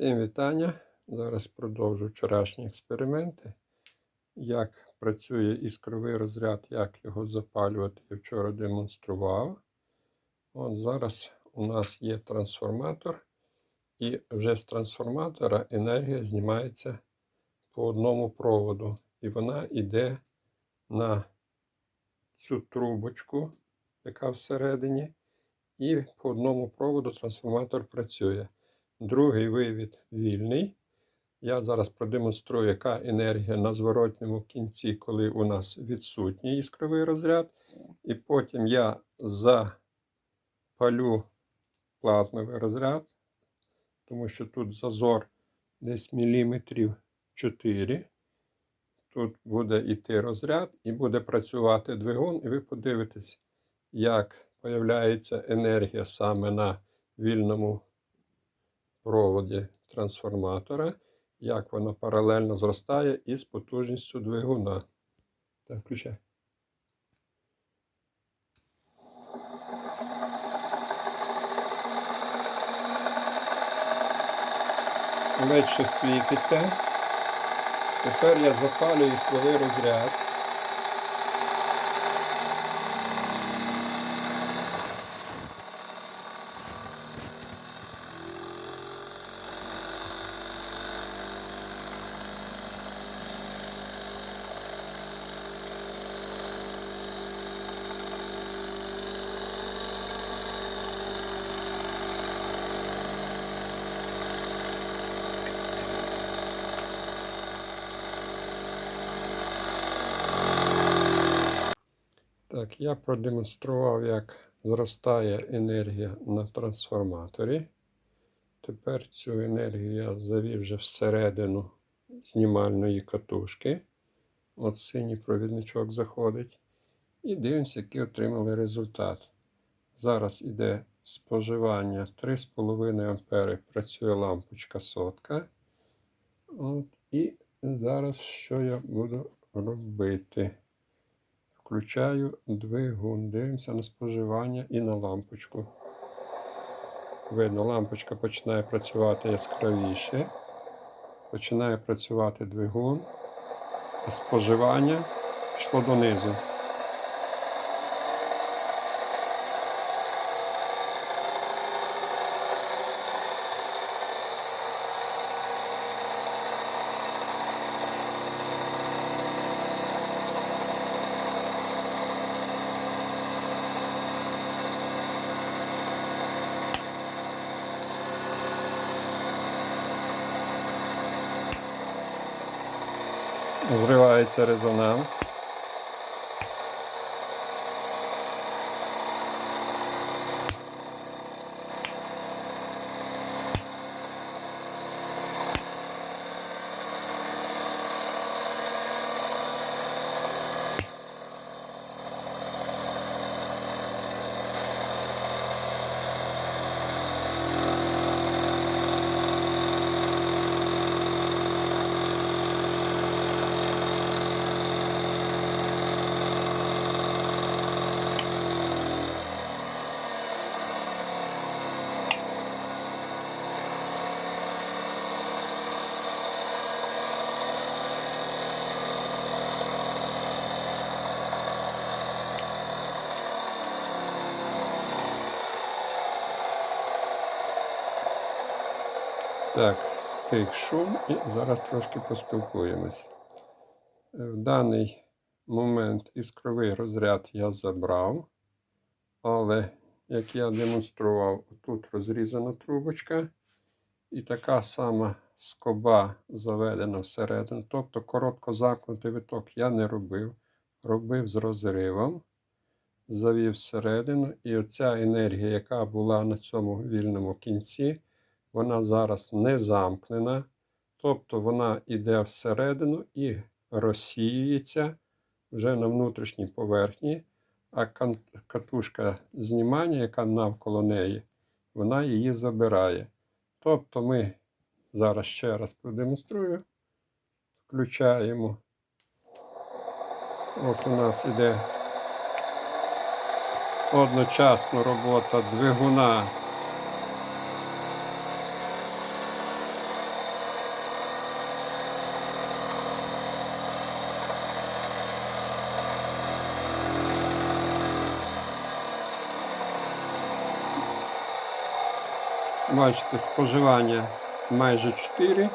Всім вітання. Зараз продовжу вчорашні експерименти. Як працює іскровий розряд, як його запалювати, я вчора демонстрував. От зараз у нас є трансформатор, і вже з трансформатора енергія знімається по одному проводу. І вона йде на цю трубочку, яка всередині, і по одному проводу трансформатор працює. Другий вивід вільний. Я зараз продемонструю, яка енергія на зворотньому кінці, коли у нас відсутній іскровий розряд. І потім я запалю плазмовий розряд, тому що тут зазор десь міліметрів 4. Тут буде йти розряд і буде працювати двигун, і ви подивитесь, як появляється енергія саме на вільному проводі трансформатора, як воно паралельно зростає із потужністю двигуна. Так, включай. Ледь світиться. Тепер я запалюю іскровий розряд. Так, я продемонстрував, як зростає енергія на трансформаторі. Тепер цю енергію я завів вже всередину знімальної катушки. От синій провідничок заходить. І дивимося, який отримали результат. Зараз іде споживання 3,5 А. Працює лампочка сотка. От, І зараз що я буду робити? Включаю двигун, дивимося на споживання і на лампочку. Видно, лампочка починає працювати яскравіше. Починає працювати двигун, а споживання йшло донизу. Зривається резонанс. Так, стих шум і зараз трошки поспілкуємось. В даний момент іскровий розряд я забрав, але, як я демонстрував, тут розрізана трубочка, і така сама скоба заведена всередину. Тобто коротко замкнутий виток я не робив, робив з розривом, завів всередину, і оця енергія, яка була на цьому вільному кінці вона зараз не замкнена, тобто вона йде всередину і розсіюється вже на внутрішній поверхні, а катушка знімання, яка навколо неї, вона її забирає. Тобто ми зараз ще раз продемонструю, включаємо. От у нас іде одночасно робота двигуна Бачите, споживання майже 4.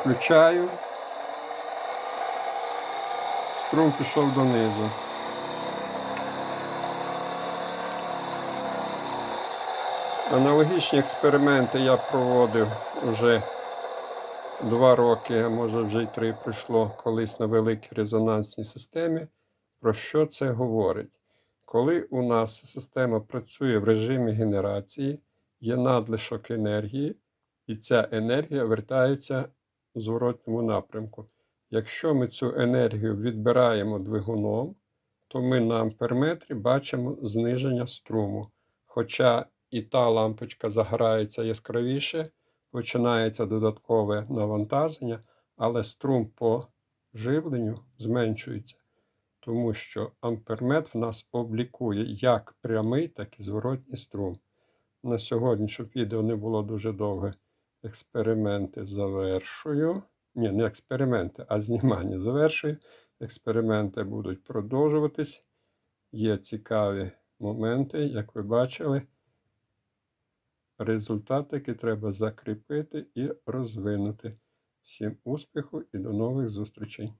Включаю. Струм пішов донизу. Аналогічні експерименти я проводив вже два роки, а може вже й три пройшло колись на великій резонансній системі. Про що це говорить? Коли у нас система працює в режимі генерації, є надлишок енергії, і ця енергія вертається в зворотньому напрямку. Якщо ми цю енергію відбираємо двигуном, то ми на амперметрі бачимо зниження струму. Хоча і та лампочка загорається яскравіше, починається додаткове навантаження, але струм по живленню зменшується, тому що амперметр в нас облікує як прямий, так і зворотній струм. На сьогодні, щоб відео не було дуже довге, експерименти завершую. Ні, не експерименти, а знімання завершую. Експерименти будуть продовжуватись. Є цікаві моменти, як ви бачили. Результати, які треба закріпити і розвинути. Всім успіху і до нових зустрічей!